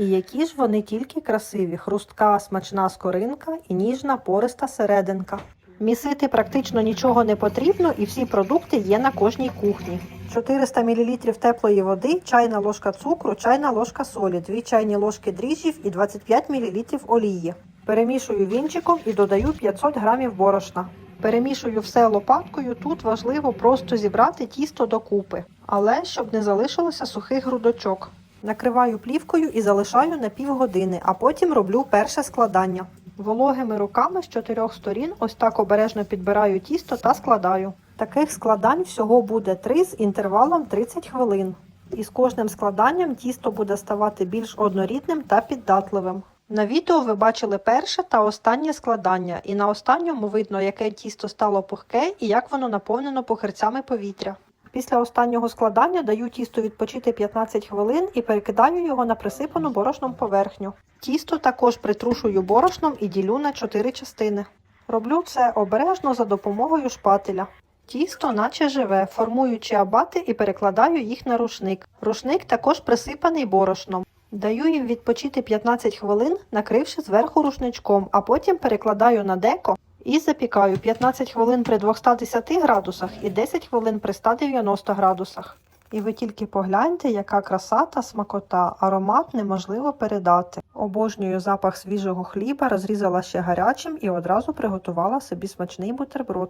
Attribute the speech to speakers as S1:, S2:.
S1: І які ж вони тільки красиві, хрустка, смачна скоринка і ніжна пориста серединка. Місити практично нічого не потрібно, і всі продукти є на кожній кухні. 400 мл теплої води, чайна ложка цукру, чайна ложка солі, 2 чайні ложки дріжджів і 25 мл олії. Перемішую вінчиком і додаю 500 г борошна. Перемішую все лопаткою. Тут важливо просто зібрати тісто докупи, але щоб не залишилося сухих грудочок. Накриваю плівкою і залишаю на півгодини, а потім роблю перше складання. Вологими руками з чотирьох сторін ось так обережно підбираю тісто та складаю. Таких складань всього буде 3 з інтервалом 30 хвилин. І з кожним складанням тісто буде ставати більш однорідним та піддатливим. На відео ви бачили перше та останнє складання, і на останньому видно, яке тісто стало пухке і як воно наповнено похирцями повітря. Після останнього складання даю тісто відпочити 15 хвилин і перекидаю його на присипану борошном поверхню. Тісто також притрушую борошном і ділю на 4 частини. Роблю це обережно за допомогою шпателя. Тісто наче живе, формую чиабати і перекладаю їх на рушник. Рушник також присипаний борошном. Даю їм відпочити 15 хвилин, накривши зверху рушничком, а потім перекладаю на деко і запікаю 15 хвилин при 210 градусах і 10 хвилин при 190 градусах. І ви тільки погляньте, яка краса та смакота, аромат неможливо передати. Обожнюю запах свіжого хліба, розрізала ще гарячим і одразу приготувала собі смачний бутерброд.